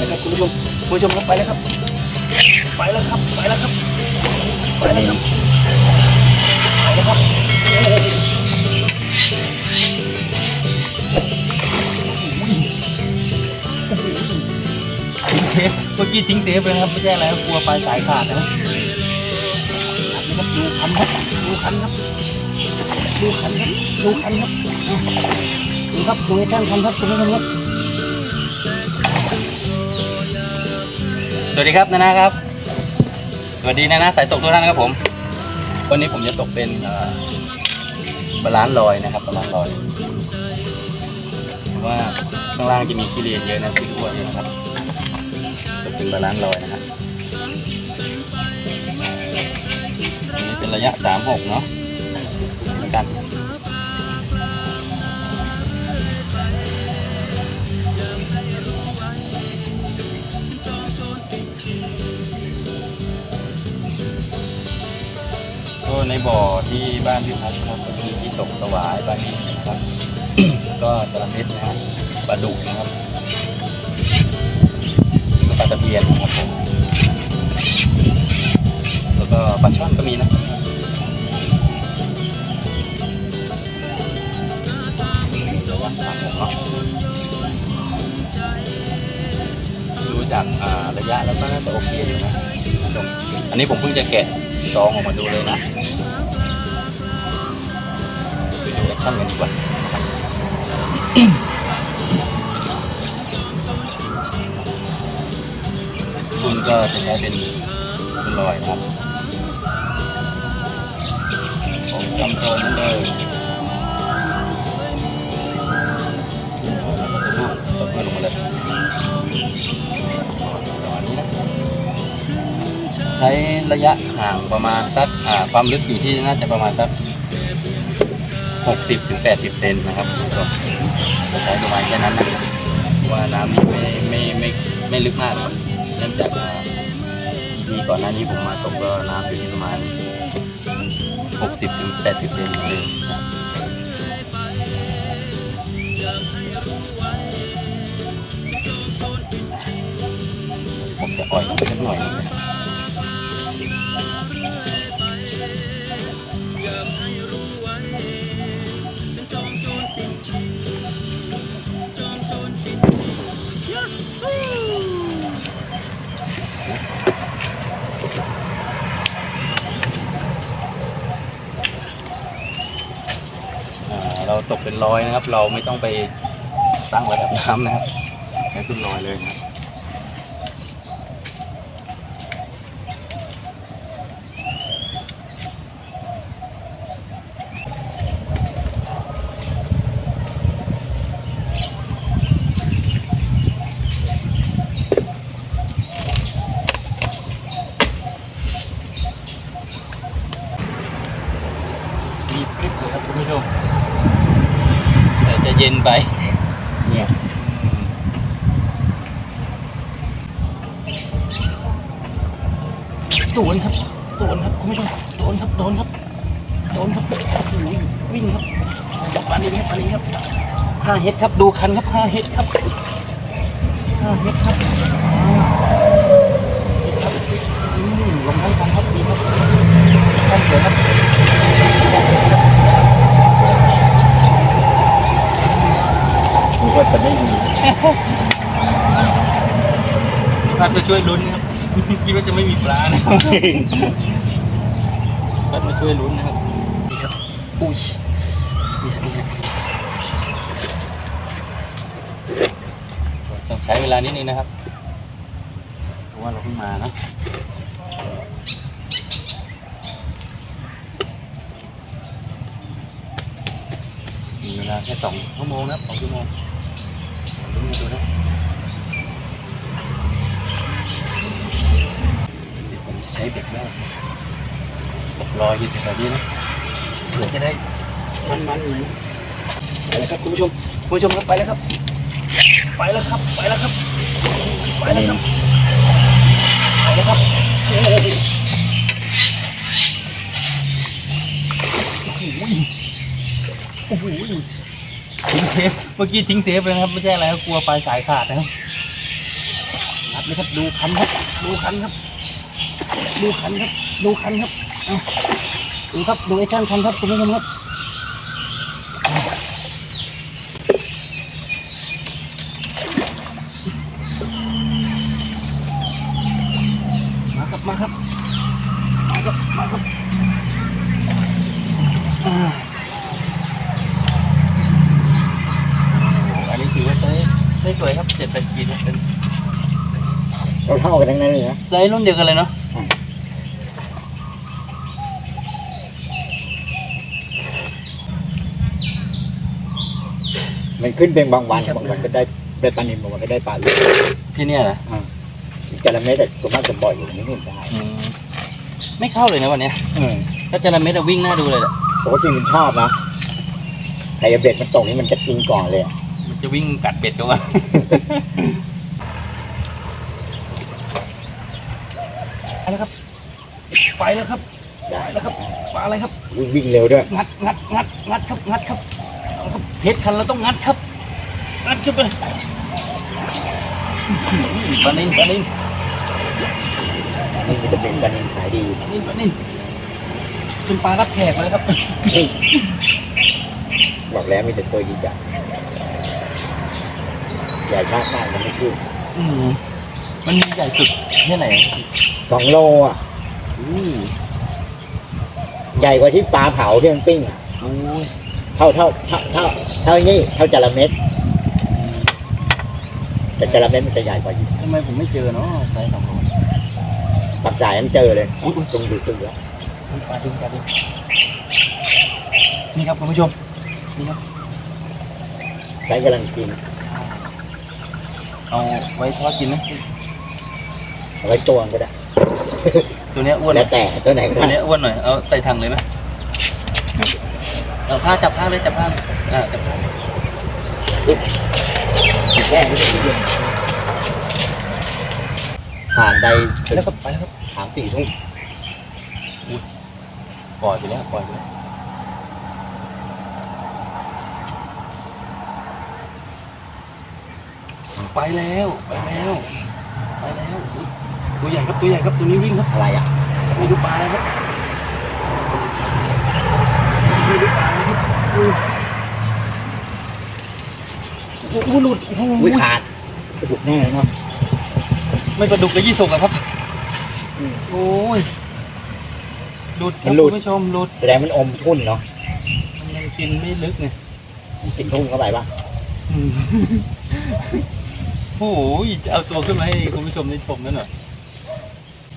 แล้วครับคุณผู้ชมคุณผู้ชมครับไปแล้วครับ ไปแล้วครับ ไปแล้วครับไปแล้วครับไปแล้วครับเมื่อกี้ทิ้งเซฟไปนะครับไม่ใช่อะไรครับกลัวปลายสายขาดนะครับนะครับดูคันครับดูคันครับดูคันครับดูคันครับดูครับดูให้ช่างคันครับคุณผู้ชมครับ สวัสดีครับนานาครับ สวัสดีนานาสายตกทุกท่านครับผม วันนี้ผมจะตกเป็นบาลานซ์ลอยนะครับบาลานซ์ลอยเพราะว่าข้างล่างจะมีขี้เลียนเยอะนะที่อ้วนเยอะนะครับตกเป็นบาลานซ์ลอยนะครับอันนี้เป็นระยะสามหกเนาะเหมือนกัน ในบ่อที่บ้านพี่พัดครับก็มีที่ตกสวายปลานิลนะครับ ก็ตะลเม็ดนะฮะปลาดุกนะครับแล้วปลาตะเพียนนะครับผมแล้วก็ปลาช่อนก็มีนะดูจากระยะแล้วก็น่าจะโอเคอยู่นะอันนี้ผมเพิ่งจะแกะ ซองออกมาดูเลยนะไปดูแอคชั่นกันดีกว่าคุณก็จะใช้เป็นคุณลอยนะครับผมจำตรงนั้นเลย ใช้ระยะห่างประมาณสักอ่าความลึกอยู่ที่น่าจะประมาณสัก 60ถึง80เซนนะครับคุณผู้ชมจะใช้ประมาณแค่นั้นนะเพราะว่าน้ำนี่ไม่ไม่ไม่ไม่ลึกมากครับเนื่องจากทีก่อนหน้านี้ผมมาตกก็น้ำอยู่ที่ประมาณ 60ถึง80เซนเลยครับผมจะอ่อยลงไปสักหน่อยนึงนะครับ ร้อยนะครับ เราไม่ต้องไปตั้งระดับน้ำนะครับแค่ขึ้นลอยเลยนะครับมีคลิปเลยครับคุณผู้ชมแต่จะเย็นไป เนี่ย โดนครับโดนครับคุณผู้ชมโดนครับโดนครับ โดนครับวิ่งครับจับปลานี้ครับปลานี้ครับห้าเฮ็ดครับดูคันครับห้าเฮ็ดครับห้าเฮดครับอ่าเฮดครับอืมลงทั้งคันครับดีครับคันสวยครับมันก็จะไม่มีพัดมาช่วยลุ้นครับคิดว่าจะไม่มีปลานะครับพัดมาช่วยลุ้นนะครับ อุ้ยนี่ฮะนี่ฮะต้องใช้เวลานิดนึงนะครับ เพราะว่าเราเพิ่งมานะมีเวลาแค่สองชั่วโมงนะครับสองชั่วโมงเดี๋ยวลุ้นกันดูนะเดี๋ยวผมจะใช้เบ็ดแม่ตกลอยอยู่แถวๆนี้นะ เผื่อจะได้มันมันๆหน่อยนะไปแล้วครับคุณผู้ชมคุณผู้ชมครับไปแล้วครับ ไปแล้วครับ ไปแล้วครับไปแล้วครับไปแล้วครับโอ้โหโอ้โหทิ้งเซฟเมื่อกี้ทิ้งเซฟเลยนะครับไม่ใช่อะไรครับกลัวปลายสายขาดนะครับชัดเลยครับดูคันครับ ดูคันครับ ดูคันครับ ดูคันครับเอา ดูครับดูไอ้ช่างคันครับคุณผู้ชมครับมาครับมาครับมาครับมาครับอ่าโอ้อันนี้ถือว่าใช้ใช้สวยครับเจ็ดแปดขีดครับเป็นเราเท่ากันทั้งนั้นเลยนะไซส์รุ่นเดียวกันเลยเนาะ มันขึ้นเป็นบางวันบางวันก็ได้ได้ปลานิลบางวันก็ได้ปลาลูกที่เนี่ยนะอ่าจระเม็ดแต่ส่วนมากจะบ่อยอยู่นี่ไม่ได้อืมไม่เข้าเลยนะวันเนี้ยเออถ้าจระเม็ดอะวิ่งหน้าดูเลยแหละปกติมันชอบนะไข่เบ็ดมันตกนี่มันจะกินก่อนเลยอะมันจะวิ่งกัดเบ็ดกันวะไปแล้วครับ ไปแล้วครับ ได้ไปแล้วครับปลาอะไรครับ วิ่งวิ่งเร็วด้วย งัดงัดงัดงัดครับงัดครับ เอาครับเทสคันเราต้องงัดครับงัดขึ้นไปอื้อหือปลานินปลานินนี่มันจะเป็นปลานิลขายดีปลานินปลานินเป็นปลารับแขกเลยครับ บอกแล้วมีแต่ตัวใหญ่ใหญ่มากมากๆมันไม่ขึ้นอืมมันมีใหญ่สุดแค่ไหนสองโลอะอู้ใหญ่กว่าที่ปลาเผาที่มันปิ้งอะโอ้ยเท่าเท่าเท่าเท่าเท่านี้เท่าจระเม็ดแต่จระเม็ดมันจะใหญ่กว่าอยู่ทำไมผมไม่เจอเนาะไซส์สองโลปักจ่ายมันเจอเลยอุ๊ยตรงดูตรงแล้วปลาดึงปลาดึงนี่ครับคุณผู้ชมนี่ครับไซส์กำลังกิน เอาไว้ทอดกินไหมเอาไว้ตวงก็ได้ ตัวเนี้ยอ้วนแล้วแต่ตัวไหนก็ตัวได้เนี้ยอ้วนหน่อยเอาใส่ถังเลยไหม เอาผ้าจับผ้าเลยจับผ้าอ่าจับผ้าแค่นี้ก็เย็นผ่านไปแล้วก็ไปแล้วครับสามสี่ทุ่มปล่อยไปแล้วปล่อยไปแล้วไปแล้วไปแล้วไปแล้วอุ๊ยตัวใหญ่ครับตัวใหญ่ครับตัวนี้วิ่งครับอะไรอะไมีดูปลาแล้วครับมีดูปลาแล้วครับ อู้โอ้โหหลุดโอ้โหวิขาดกระดูกแน่เลยเนาะไม่ปลาดุกกระยี่สกอะครับอืมโอ้ยหลุดครับมันหลุดคุณผู้ชมหลุดแสดงมันอมทุ่นเนาะมันยังกินไม่ลึกไงติดทุ่นเข้าไปปะอืมโอ้ยจะเอาตัวขึ้นมาให้คุณผู้ชมได้ชมนั่นหน่อย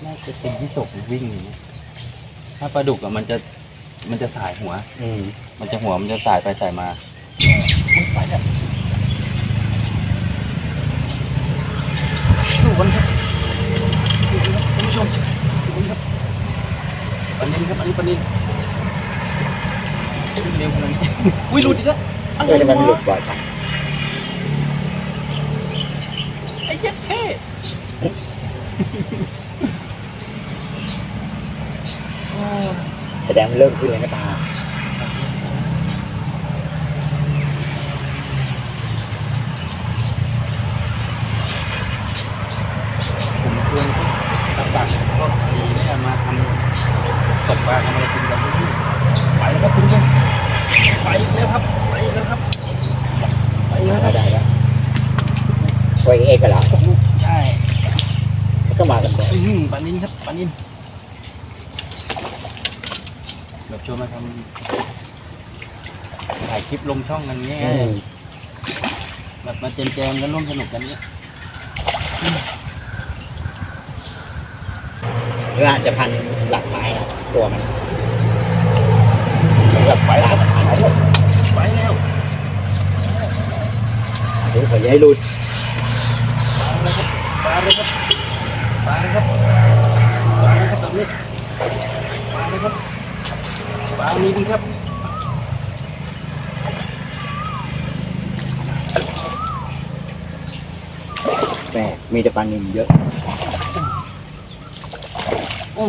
น่าจะเป็นที่สกวิ่งอย่างนี้ถ้าปลาดุกอะมันจะ มันจะสายหัว อืมมันจะหัวมันจะสายไปสายมาไปแล้วดูกันครับดูกันครับคุณผู้ชมดูกันครับปลานินครับอันนี้ปลานินเร็วขนาดนี้อุ้ยหลุดอีกแล้วอะไรเออทำไมมันหลุดวะบ่อยจังไอ้เจ็ดเท่โอ้ แส ดงมันเริ่มขึ้นเลยนะตาผมชวนตักบาตรพวกไอ้เนี่ยมาทำตกปลาทำอะไรกินกันที่นี่ไปแล้วครับคุณผู้ชมไปแล้วครับไปแล้วครับไปแล้วคได้รับได้แล้วช่วยเอกกันเหรอใช่แล้วก็มากันบ่อยอื้อหือปลานินครับปลานินแบบ ชวนมาทำถ่ายคลิปลงช่องกันเงี้ยอืมแบบมาเจมแจมกันร่วมสนุกกันเนี้ยหรืออาจจะพันหลักไม้อะตัวมันเหมือนกับไปไปแล้แล้ววครับไปแล้วไปแล้วหรือเขาจะให้หลุด ปลาเลยครับปลาเลยครับปลาเลยครับปลาเลยครับแบบนี้ปลาเลยครับปลา นี้ดีครับแม่มีแต่ปลานิลเยอะ โอ้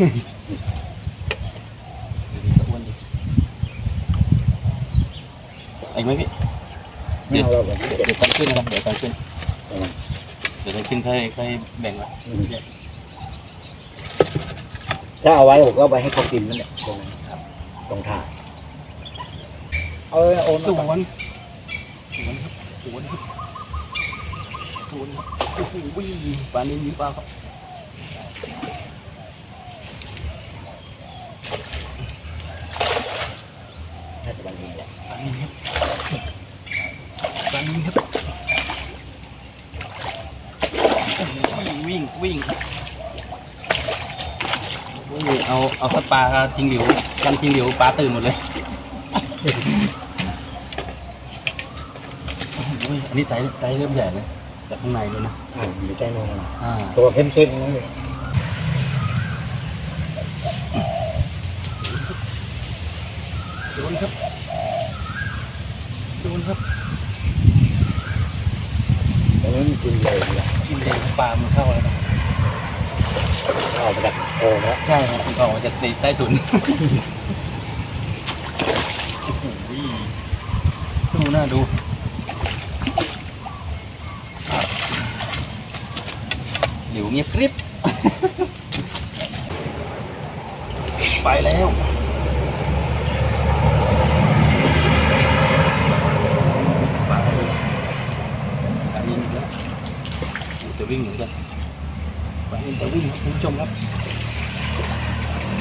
อีกไหมพี่ไม่เอาเราแบบนี้เดี๋ยวตอนขึ้นนะครับเดี๋ยวตอนขึ้นเดี๋ยวตอนขึ้นค่อยค่อยแบ่งไว้ถ้าเอาไว้ผมก็เอาไปให้เขากินนั่นแหละตรงนั้นครับตรงถ่ายเอาเลยโอนสมาวนสวนครับสวนครับสวนครับโอ้โหปลานี้มีปลาครับ น่าจะวันนี้แหละ ปลานี้ครับปลานี้ครับโอ้โหวิ่งวิ่งครับ โอ้ยเอาเอาสักปลาทิ้งหลิวกันทิ้งหลิวปลาตื่นหมดเลยโอ้โหอันนี้ไซส์ไซส์เริ่มใหญ่เลยจากข้างในเลยนะอ่ามีใจนงอ่าตัวเข้มๆนั่นเลยโดนครับโดนครับตรงนี้มันกินเลยเนี่ยกินเลยปลามันเข้าแล้วนะ ออกมาจากโอ่งแล้วใช่ครับออกมาจากในใต้ถุนโอ้โหสู้หน้าดูหลิวเงียบกริบไปแล้วไปอันนี้แล้วจะวิ่งเหมือนกันไปจะวิ่งครับคุณ ผู้ชมครับ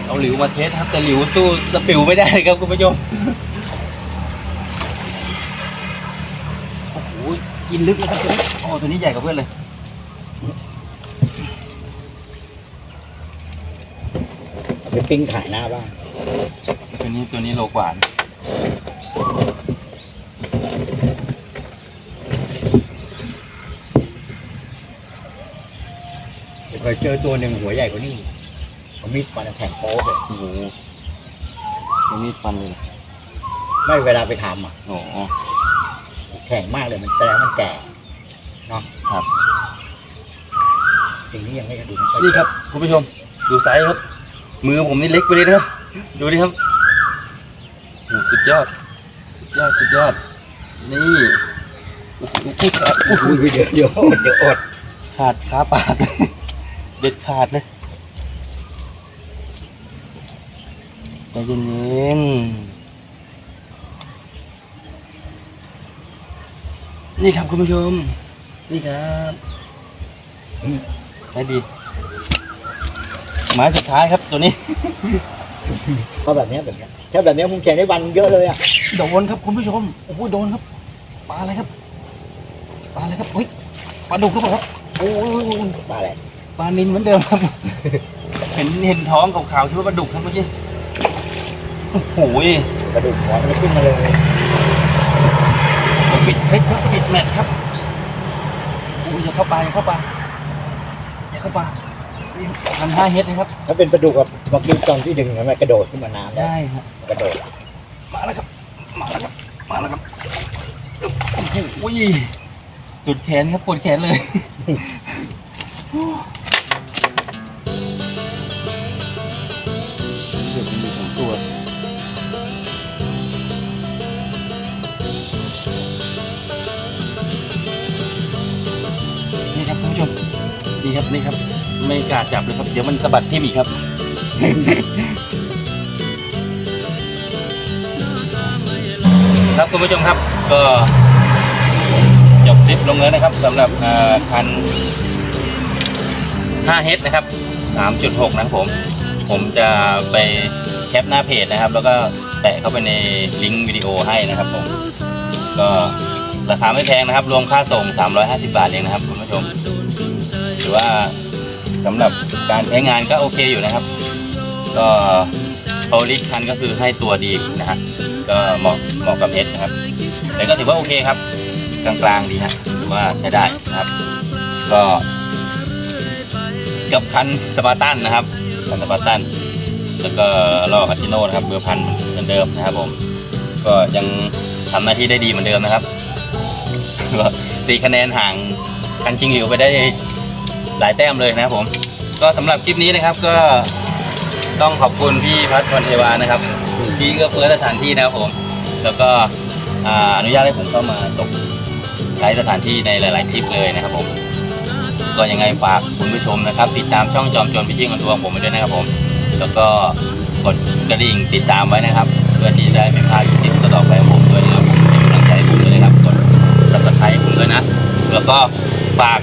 เอาหลิวมาเทสครับ แต่หลิวสู้สปิวไม่ได้ครับคุณผู้ชมโอ้โหกินลึกเลยครับตัวนี้โอ้ตัวนี้ใหญ่กว่าเพื่อนเลยเอาไปปิ้งขายหน้าบ้านตัวนี้ตัวนี้โลกว่านะ เค ยเจอตัวหนึ่งหัวใหญ่กว่านี้ผมมีดฟันแข็งโป๊กเลยโอ้โหตัวนี้ฟันเลยนะไม่เวลาไปทำอะโอ้โหแข็งมากเลยมันแต่มันแก่เนาะครับสิ่งนี้ยังไม่กระดูกไม่ค่อยนี่ครับคุณผู้ชม ดูไซส์ครับ มือผมนี่เล็กไปเลยนะครับดูดิครับโอ้โหสุดยอด สุดยอดสุดยอด นี่โอ้โหขาดโอ้โหอุ้ยเดี๋ยวเดี๋ยวอดเดี๋ยวอดขาดขาปาก เลยเด็ดขาดเลยใจเย็นๆนี่ครับคุณผู้ชม นี่ครับได้ดี หมายสุดท้ายครับตัวนี้เพราะแบบเนี้ยแบบเนี้ยถ้าแบบเนี้ยผมแข่งได้วันเยอะเลยอะโดนครับคุณผู้ชมโอ้โหโดนครับปลาอะไรครับปลาอะไรครับเฮ้ยปลาดุกหรือเปล่าครับโอ้ยปลาอะไร ปลานินเหมือนเดิมครับ เห็นเห็นท้องขาวๆคิดว่าปลาดุกครับเมื่อกี้โอ้โหกระดูกหัวมันขึ้นมาเลยปิดคลิปครับปิดแมทครับโอ้ยอย่าเข้าปลาอย่าเข้าปลาอย่าเข้าปลาทำห้าเฮดนะครับ ถ้าเป็นปลาดุกแบบเมื่อกี้ตอนที่ดึงมันกระโดดขึ้นมาน้ำแล้วใช่ครับกระโดดมาแล้วครับมาแล้วครับมาแล้วครับโอ้โหสุดแขนครับปวดแขนเลย นี่ครับนี่ครับ ไม่กล้าจับเลยครับ เดี๋ยวมันสะบัดทิ่มอีกครับครับคุณผู้ชมครับ ก็จบคลิปลงแล้วนะครับสำหรับเอ่อคัน 5H นะครับ 3.6 นะครับผม ผมจะไปแคปหน้าเพจนะครับ แล้วก็แปะเข้าไปในลิงก์วิดีโอให้นะครับผม ก็ราคาไม่แพงนะครับ รวมค่าส่ง 350 บาทเองนะครับคุณผู้ชม อว่าสำหรับการใช้งานก็โอเคอยู่นะครับ ก็โพลิคันก็คือให้ตัวดีนะฮะก็เหมาะเหมาะกับเพชรนะครับ แต่ก็ถือว่าโอเคครับ กลางๆดีฮะถือว่าใช้ได้นะครับ ก็กับคันสปาร์ตันนะครับคันสปาร์ตันแล้วก็ลอกอาชิโน่นะครับเบอร์พันเหมือนเดิมนะครับผม ก็ยังทำหน้าที่ได้ดีเหมือนเดิมนะครับก็ตีคะแนนห่างคันชิงหลิวไปได้ หลายแต้มเลยนะครับผม ก็สำหรับคลิปนี้นะครับก็ต้องขอบคุณพี่พัฒน์วันเทวานะครับที่เอื้อเฟื้อสถานที่นะครับผม แล้วก็อนุญาตให้ผมเข้ามาตกใช้สถานที่ในหลาย ๆ คลิปเลยนะครับผมก็ยังไงฝากคุณผู้ชมนะครับ ติดตามช่องจอมโจรพิชิตคนดวงผมไปด้วยนะครับผม แล้วก็กดกระดิ่งติดตามไว้นะครับ เพื่อที่จะได้ไม่พลาดคลิปต่อไปของผมด้วยนะครับเป็นกำลังใจให้ผมด้วยนะครับกดซับสไครต์ผมด้วยนะ แล้วก็ฝาก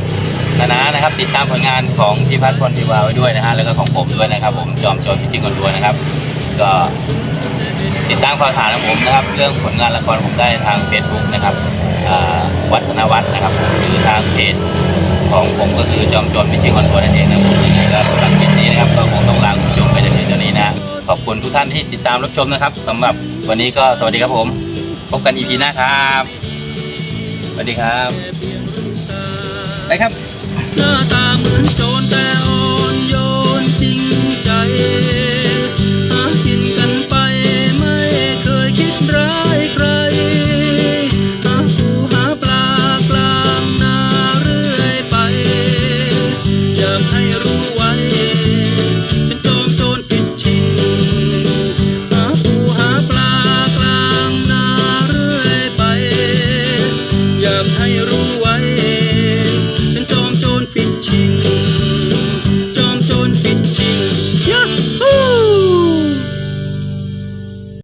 นานานะครับ ติดตามผลงานของพี่พัฒน์พรพิวาไว้ด้วยนะฮะแล้วก็ของผมด้วยนะครับ ผมจอมโจรพิชิตคนดวงนะครับ ก็ติดตามข่าวสารของผมนะครับ เรื่องผลงานละครผมได้ทาง Facebook นะครับวัฒนวัฒน์นะครับหรือทางเพจของผมก็คือจอมโจรพิชิตคอนโทรนั่นเองนะครับผมยังไงก็สำหรับคลิปนี้นะครับก็คงต้องลาคุณผู้ชมไปจนถึงตอนนี้นะขอบคุณทุกท่านที่ติดตามรับชมนะครับสำหรับวันนี้ก็สวัสดีครับผมพบกันอีพีหน้าครับสวัสดีครับไปครับ หน้าตาเหมือนโจรแต่อ่อน